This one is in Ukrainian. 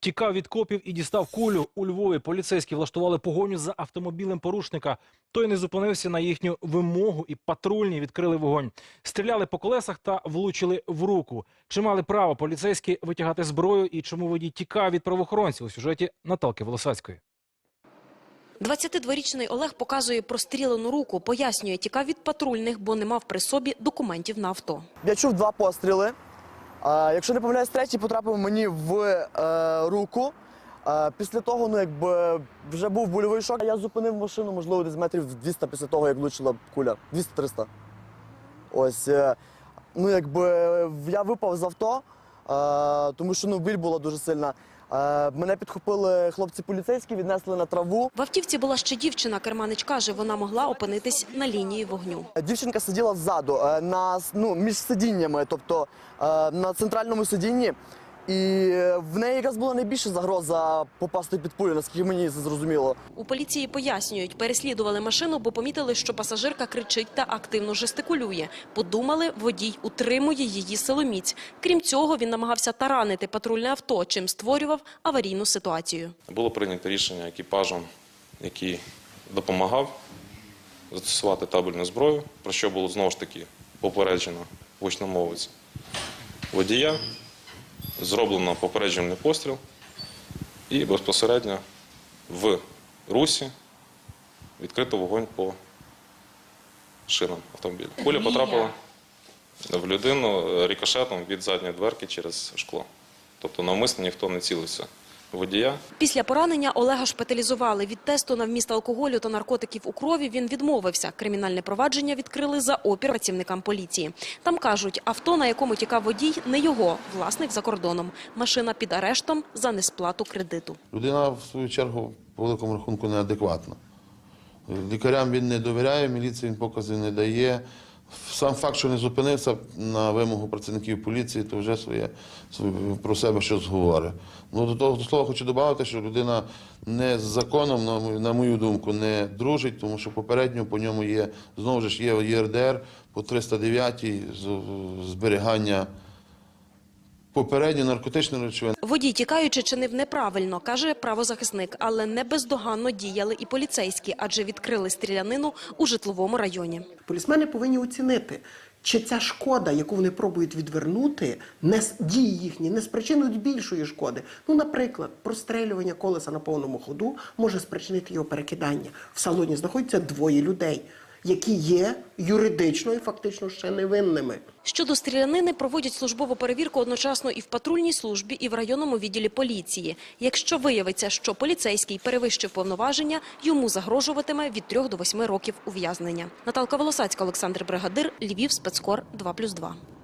Тікав від копів і дістав кулю. У Львові поліцейські влаштували погоню за автомобілем порушника. Той не зупинився на їхню вимогу і патрульні відкрили вогонь. Стріляли по колесах та влучили в руку. Чи мали право поліцейські витягати зброю і чому водій тікав від правоохоронців у сюжеті Наталки Волосацької? 22-річний Олег показує прострілену руку, пояснює, тікав від патрульних, бо не мав при собі документів на авто. Я чув два постріли. А, якщо не помиляюсь, третій потрапив мені в е, руку. А, після того, ну якби вже був больовий шок. Я зупинив машину, можливо, десь метрів 200 після того, як влучила куля. 200-300. Ось. е, ну, якби я випав з авто, е, тому що ну, біль була дуже сильна. Е, мене підхопили хлопці поліцейські, віднесли на траву. В автівці була ще дівчина. Керманич каже, вона могла опинитись на лінії вогню. Дівчинка сиділа ззаду, е, на, ну, між сидіннями, тобто е, на центральному сидінні. І е, в неї якраз була найбільша загроза попасти під пулю, наскільки мені це зрозуміло. У поліції пояснюють, переслідували машину, бо помітили, що пасажирка кричить та активно жестикулює. Подумали, водій утримує її силоміць. Крім цього, він намагався таранити патрульне авто, чим створював аварійну ситуацію. Було прийнято рішення екіпажем, який допомагав застосувати табельну зброю, про що було знову ж таки попереджено гучномовець водія, зроблено попереджувальний постріл і безпосередньо в русі відкрито вогонь по шинам автомобіля. Куля потрапила в людину рікошетом від задньої дверки через шкло. Тобто навмисно ніхто не цілився водія. Після поранення Олега шпиталізували. Від тесту на вміст алкоголю та наркотиків у крові він відмовився. Кримінальне провадження відкрили за опір працівникам поліції. Там кажуть, авто, на якому тікав водій, не його, власник за кордоном. Машина під арештом за несплату кредиту. Людина, в свою чергу, по великому рахунку, неадекватна. Лікарям він не довіряє, міліції він покази не дає. Сам факт, що не зупинився на вимогу працівників поліції, то вже своє, про себе щось говорить. Ну, до того до слова хочу додати, що людина не з законом, на мою, на мою думку, не дружить, тому що попередньо по ньому є, знову ж є ЄРДР по 309-й зберігання попередньо наркотичних речовин. Водій, тікаючи, чинив неправильно, каже правозахисник, але не бездоганно діяли і поліцейські, адже відкрили стрілянину у житловому районі. Полісмени повинні оцінити, чи ця шкода, яку вони пробують відвернути, не с- дії їхні не спричинують більшої шкоди. Ну, наприклад, прострелювання колеса на повному ходу може спричинити його перекидання. В салоні знаходяться двоє людей, які є юридично і фактично ще невинними. Щодо стрілянини проводять службову перевірку одночасно і в патрульній службі, і в районному відділі поліції. Якщо виявиться, що поліцейський перевищив повноваження, йому загрожуватиме від 3 до 8 років ув'язнення. Наталка Волосацька, Олександр Бригадир, Львів, спецкор 2+,2.